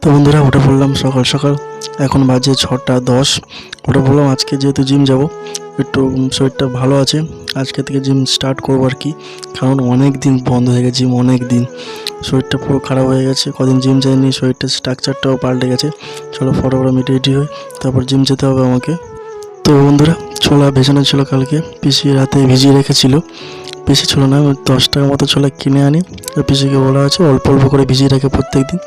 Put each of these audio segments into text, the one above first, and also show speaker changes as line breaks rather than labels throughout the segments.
তো বন্ধুরা, উঠে পড়লাম সকাল সকাল। এখন বাজে ছটা দশ। উঠে পড়লাম, আজকে যেহেতু জিম যাব, একটু শরীরটা ভালো আছে, আজকে থেকে জিম স্টার্ট করব আর কি। কারণ অনেক দিন বন্ধ হয়ে গেছে জিম অনেক দিন শরীরটা পুরো খারাপ হয়ে গেছে, কদিন জিম যায়নি শরীরটা স্ট্রাকচারটাও পাল্টে গেছে। চলো ফটো ফটো মিটে রেডি হই, তারপর জিম যেতে হবে আমাকে। তো বন্ধুরা ছোলা ভেজানো ছিল কালকে, পিসি রাতে ভিজিয়ে রেখেছিল। বেশি ছোলা না দশ টাকার মতো ছোলা কিনে আনি। পিসিকে বলা আছে, অল্প অল্প করে ভিজিয়ে রাখে প্রত্যেক দিন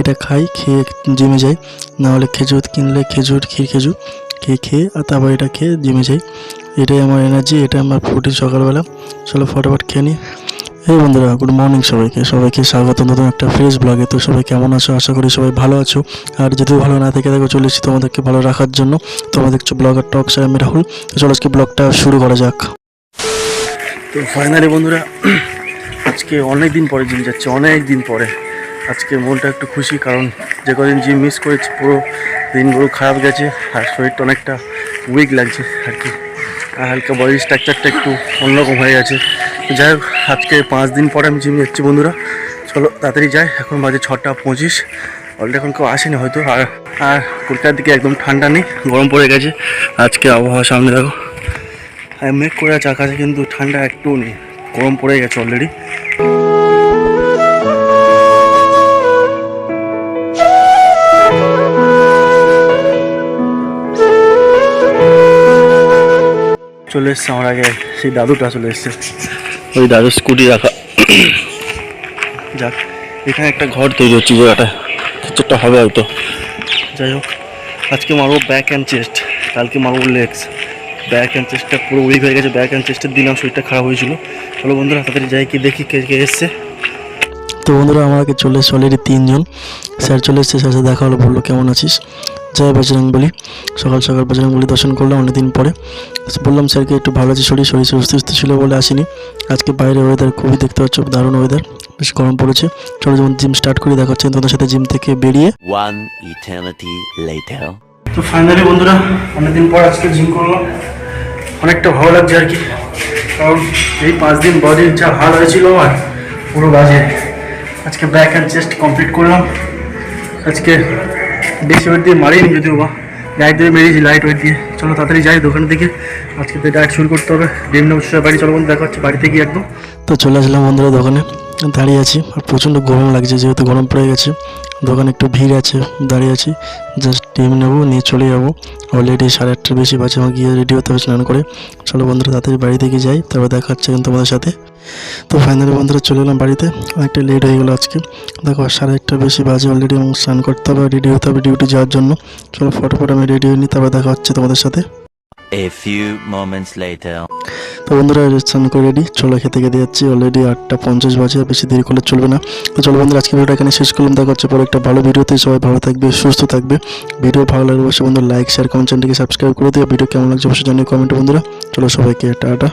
এটা খাই, খেয়ে জিমে যাই। নাহলে খেজুর কিনলে খেজুর, ক্ষীর খেজুর, খেয়ে খেয়ে, আর তারপর এটা খেয়ে জিমে যাই। এটাই আমার এনার্জি এটা আমার প্রোটিন সকালবেলা। চলো ফটাফট খেয়ে নিই এই বন্ধুরা গুড মর্নিং সবাইকে। সবাইকে স্বাগত। নতুন একটা ফ্রেশ ব্লগে তো সবাই কেমন আছো? আশা করি সবাই ভালো আছো। আর যদি ভালো না থেকে দেখো চলে তোমাদেরকে ভালো রাখার জন্য। তোমরা দেখছ ব্লগার টক আমি রাহুল চলো আজকে ব্লগটা শুরু করা যাক। তো ফাইনালি বন্ধুরা, আজকে অনেক দিন পরে জিম যাচ্ছে, অনেক দিন পরে। আজকে মনটা একটু খুশি, কারণ যে কদিন জিম মিস করেছি, পুরো দিনগুলো খারাপ গেছে, আর শরীরটা অনেকটা উইক লাগছে আর কি। আর হালকা বডি স্ট্রাকচারটা একটু অন্যরকম হয়ে গেছে। যাই হোক, আজকে পাঁচ দিন পরে আমি জিম যাচ্ছি বন্ধুরা। চলো, তাড়াতাড়ি যাই, এখন বাজে ছটা পঁচিশ। অলরেডি এখন কেউ আসেনি হয়তো, আর আর কলকাতার দিকে একদম ঠান্ডা নেই, গরম পড়ে গেছে। আজকে আবহাওয়া সামনে দেখো। আর মেঘ করে আছে আকাশে কিন্তু ঠান্ডা একটুও নেই গরম পড়ে গেছে অলরেডি চলে এসছে আমার আগে সেই দাদুটা চলে এসছে। ওই দাদুর স্কুটি রাখা। যাক এখানে একটা ঘর তৈরি হচ্ছে জায়গাটা কিছুটা হবে হয়তো। যাই হোক আজকে মারবো ব্যাক অ্যান্ড চেস্ট কালকে মারবো লেগস ব্যাক অ্যান্ড চেস্টটা পুরো উইক হয়ে গেছে ব্যাক অ্যান্ড চেস্টের দিন আমার শরীরটা খারাপ হয়েছিল। চলো বন্ধুরা তাড়াতাড়ি যাই কি দেখি কে কে এসছে। তো বন্ধুরা আমাকে চলে এসছে অলরেডি তিনজন। স্যার চলে এসছে স্যার সাথে দেখা হলো বলল কেমন আছিস? জয় বজরং বলি। সকাল সকাল বজরং বলি দর্শন করলাম অনেকদিন পরে। বললাম স্যারকে একটু ভালো আছে শরীর শরীর সুস্থ সুস্থ ছিল বলে আসিনি। আজকে বাইরে ওয়েদার খুবই দেখতে পাচ্ছ দারুণ ওয়েদার বেশ গরম পড়েছে। চলো যেমন জিম স্টার্ট করে দেখা হচ্ছে তোমাদের সাথে জিম থেকে বেরিয়ে. তো ফাইনালি বন্ধুরা অনেকদিন পর আজকে জিম করলাম। অনেকটা ভালো লাগছে আর কি। কারণ এই পাঁচ দিন বডির যা ভালো হয়েছিল আমার, পুরো বাজে। আজকে ব্যাক অ্যান্ড চেস্ট কমপ্লিট করলাম। আজকে বেশি ওয়েট দিয়ে মারিনি যদিও বা লাইট দিয়ে মেরেছি লাইট ওয়েট দিয়ে। চলো তাড়াতাড়ি যাই দোকানের দিকে। আজকে তো ডায়েট শুরু করতে হবে। বিভিন্ন বছরের বাড়ি। চলো বন্ধু, দেখা হচ্ছে বাড়িতে গিয়ে একদম। তো চলে আসলাম বন্ধুরা দোকানে। দাঁড়িয়ে আছি, আর প্রচণ্ড গরম লাগছে যেহেতু গরম পড়ে গেছে। দোকানে একটু ভিড় আছে, দাঁড়িয়ে আছি। জাস্ট ডিম নেব, নিয়ে চলে যাব। অলরেডি সাড়ে আটটার বেশি বাজে আমার গিয়ে রেডি হতে হবে স্নান করে। চলো বন্ধুরা, তাড়াতাড়ি বাড়ি থেকে যাই, তারপর দেখা হচ্ছে এখন তোমাদের সাথে। তো ফাইনালি বন্ধুরা, চলে এলাম বাড়িতে। অনেকটা লেট হয়ে গেলো আজকে। দেখো সাড়ে আটটার বেশি বাজে অলরেডি এবং স্নান করতে হবে রেডি হতে হবে ডিউটি যাওয়ার জন্য। চলো, ফটোফট আমি রেডি হয়ে নিই, তারপর দেখা হচ্ছে তোমাদের সাথে।
A few moments later.
তো বন্ধুরা স্নান করে রেডি চলো খেতে খেতে যাচ্ছি অলরেডি আটটা পঞ্চাশ বাজে, আর বেশি দেরি করলে চলবে না। তো চলো বন্ধুরা, আজকে ভিডিওটা এখানে শেষ করলাম। দেখা হচ্ছে পরে একটা ভালো ভিডিওতে। সবাই ভালো থাকবে, সুস্থ থাকবে। ভিডিও ভালো লাগলে অবশ্যই বন্ধুরা লাইক শেয়ার কমেন্ট চ্যানেলটিকে সাবস্ক্রাইব করে দিও। ভিডিও কেমন লাগছে অবশ্যই জানিয়ে কমেন্ট বন্ধুরা। চলো সবাইকে, টাটা।